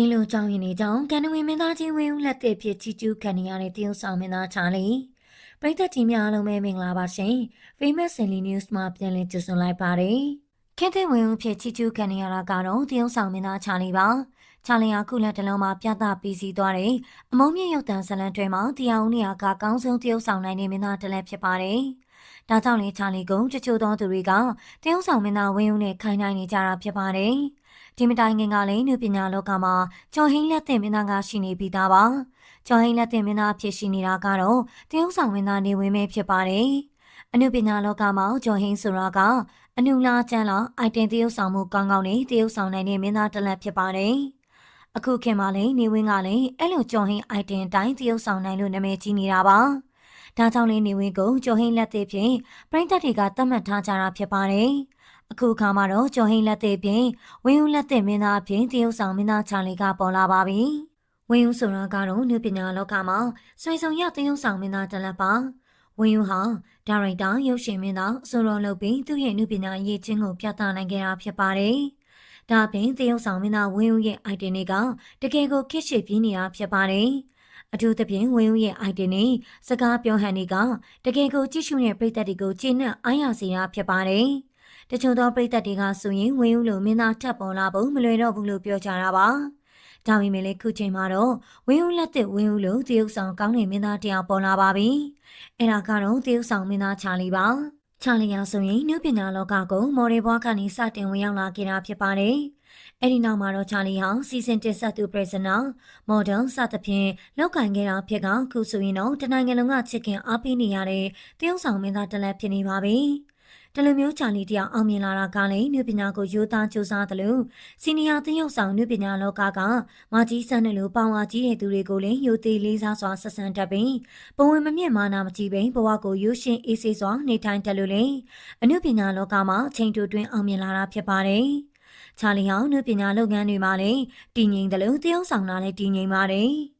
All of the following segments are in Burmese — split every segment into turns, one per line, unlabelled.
ဒီလိုကြောင့်ရင်နေကြောင့်ကန်နဝင်းမင်းသားချင်းဝင်းဦးလက်သက်ဖြစ်ချီကျူးခံနေရတဲ့တရုတ်ဆောင်မင်းသားချာလီပရိသတ်ကြီးများအားလုံးပဲမင်္ဂလာပါရှင် Famous Daily News မှာပြန်လည်ကြိုဆိုလိုက်ပါတယ်ခင်တဲ့ဝင်းဦးဖြစ်ချီကျူးခံနေရတာကတော့တရုတ်ဆောင်မင်းသားချာလီပါချာလီဟာခုလက်တလုံးမှာပြသပြီးစီးသွားတဲ့အမုံမြင့်ရုပ်တံဇလန်တွဲမှာတရားဦးနေရာကကောင်းဆုံးတရုတ်ဆောင်နိုင်တဲ့မင်းသားတစ်လက်ဖြစ်ပါတယ်ဒါကြောင့်လေချာလီကတချို့သောသူတွေကတရုတ်ဆောင်မင်းသားဝင်းဦးနဲ့ခိုင်းနိုင်နေကြတာဖြစ်ပါတယ် ဒီမတိုင်ခင်ကလည်းနုပညာလောကမှာကျော်ဟင်းလက်တင်မင်းသားကရှိနေပြီးသားပါကျော်ဟင်းလက်တင်မင်းသားဖြစ်ရှိနေတာကတော့တရုတ်ဆောင်မင်းသားနေဝင်ပဲဖြစ်ပါတယ်အနုပညာလောကမှာကျော်ဟင်းဆိုတာကအနုလာကျန်းလာအိုက်တင်တရုတ်ဆောင်မှုကောင်းကောင်းနဲ့တရုတ်ဆောင်နိုင်တဲ့မင်းသားတစ်လက်ဖြစ်ပါတယ်အခုခင်မှာလည်းနေဝင်းကလည်းအဲ့လိုကျော်ဟင်းအိုက်တင်တိုင်းတရုတ်ဆောင်နိုင်လို့နာမည်ကြီးနေတာပါဒါကြောင့်လေးနေဝင်းကိုကျော်ဟင်းလက်သေးဖြင့်ပရိသတ်တွေကသတ်မှတ်ထားကြတာဖြစ်ပါတယ်။ အခုခါမှာတော့ကျော်ဟင်းလက်သေးဖြင့်ဝင်းဦးလက်သေးမင်းသားဖြင့်တရုတ်ဆောင်မင်းသားချာလီကပေါ်လာပါပြီ။ဝင်းဦးဆိုတာကတော့နုပညာလောကမှာဆွေဆောင်ရတရုတ်ဆောင်မင်းသားတစ်လက်ပါ။ဝင်းဦးဟာဒါရိုက်တာရုပ်ရှင်မင်းသားဆိုတော်လုပ်ပြီးသူ့ရဲ့နုပညာရေးချင်းကိုပြသနိုင်ခဲ့တာဖြစ်ပါတယ်။ဒါအပြင်တရုတ်ဆောင်မင်းသားဝင်းဦးရဲ့ item တွေကတကယ်ကိုခက်ရှည်ပြင်းနေတာဖြစ်ပါတယ်။အထူးသဖြင့်ဝင်းဦးရဲ့ item နဲ့စကားပြောဟန်တွေကတကယ်ကိုကြည့်ရှုတဲ့ပရိသတ်တွေကိုကျေနပ်အားရစေတာဖြစ်ပါတယ်။ တချို့သောပရိသတ်တွေကဆိုရင်ဝင်းဦးလိုမင်းသားထပ်ပေါ်လာဖို့မလွယ်တော့ဘူးလို့ပြောကြတာပါ။ဒါပေမဲ့လည်းခုချိန်မှာတော့ဝင်းဦးလက်သစ်ဝင်းဦးလိုတရုတ်ဆောင်ကောင်းတဲ့မင်းသားတယောက်ပေါ်လာပါပြီ။အဲ့ဒါကတော့တရုတ်ဆောင်မင်းသားချာလီပါ။ချာလီယာဆိုရင်နုပညာလောကကိုမော်ဒယ်ဘွားကနေစတင်ဝင်ရောက်လာခဲ့တာဖြစ်ပါတယ်။အဲ့ဒီနောက်မှာတော့ချာလီဟာစီစဉ်တင်ဆက်သူ prisoner model စသဖြင့်လောက်ကင်ခဲ့တာဖြစ်ကခုဆိုရင်တော့တနိုင်ငံလုံးကချစ်ခင်အားပေးနေရတဲ့တရုတ်ဆောင်မင်းသားတစ်လက်ဖြစ်နေပါပြီ။ ဒီလိုမျိုးချာလီတယောက်အောင်မြင်လာတာကလည်းနုပညာကိုရိုးသားစူးစမ်းတယ်လို့စီနီယာသင်းရုပ်ဆောင်နုပညာလောကကမာကြီးဆန်းတယ်လို့ပေါင်ဝါကြီးတဲ့သူတွေကိုလည်းယိုသေးလေးစားစွာဆက်ဆံတတ်ပြီးပဝင်မမြင့်မာနာမကြီးပင်ဘဝကိုရိုးရှင်းအေးဆေးစွာနေထိုင်တယ်လို့လည်းအနုပညာလောကမှာချိန်တူတွင်အောင်မြင်လာတာဖြစ်ပါတယ်။ချာလီဟောင်းနုပညာလုပ်ငန်းတွေမှာလည်းတည်ငြိမ်တယ်လို့တရုပ်ဆောင်တာလည်းတည်ငြိမ်ပါတယ်။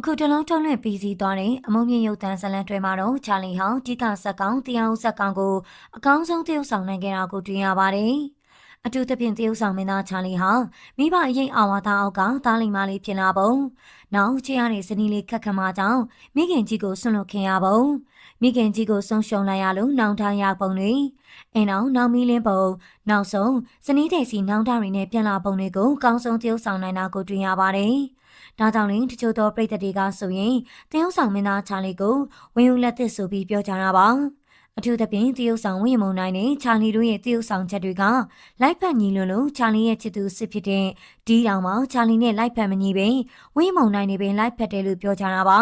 အခုတလုံးထုံးလွှင့်ပြီးစီးသွားတဲ့အမုံမြင့်ရုပ်တန်းဇလန်တွဲမှာတော့ချာလီဟောင်းတိကဆက်ကောင်တရားဦးဆက်ကောင်ကိုအကောင်းဆုံးတရုပ်ဆောင်နိုင်ခဲ့တာကိုတွေ့ရပါတယ်။ အထူးသဖြင့်တရုပ်ဆောင်မင်းသားချာလီဟာမိဘအရင်အာဝါဒအောက်ကသားလိမ္မာလေးဖြစ်လာပုံ။နောက်ချေရတဲ့ဇနီးလေးခက်ခမကြောင့်မိခင်ကြီးကိုဆွန့်လွတ်ခင်ရပုံ။မိခင်ကြီးကိုဆုံးရှုံးလိုက်ရလို့နောင်တရပုံတွေ။အိမ်အောင်နောင်မီလင်းပုံနောက်ဆုံးဇနီးတဲ့စီနောင်တရီနဲ့ပြန်လာပုံတွေကိုအကောင်းဆုံးတရုပ်ဆောင်နိုင်တာကိုတွေ့ရပါတယ်။ဒါကြောင့်လည်းတချို့သောပရိသတ်တွေကဆိုရင်တရုတ်ဆောင်မင်းသားချာလီကိုဝင်းဦးလက်သစ်ဆိုပြီးပြောကြတာပါ အထူးသဖြင့်တရုတ်ဆောင်ဝင်းမုံနိုင်နဲ့ချာလီတို့ရဲ့တရုတ်ဆောင်ချက်တွေကလိုက်ဖက်ညီလို့လို့ချာလီရဲ့ချစ်သူစစ်ဖြစ်တဲ့ဒီတောင်မှာချာလီနဲ့လိုက်ဖက်မညီပင်ဝင်းမုံနိုင်နေပင်လိုက်ဖက်တယ်လို့ပြောကြတာပါ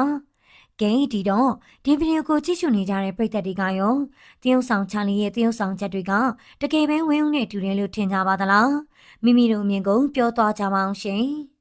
ကဲဒီတော့ဒီဗီဒီယိုကိုကြည့်ရှုနေကြတဲ့ပရိသတ်တွေကရောတရုတ်ဆောင်ချာလီရဲ့တရုတ်ဆောင်ချက်တွေကတကယ်ပဲဝင်းဦးနဲ့တူတယ်လို့ထင်ကြပါသလားမိမိတို့အမြင်ကိုပြောသွားကြပါအောင်ရှင်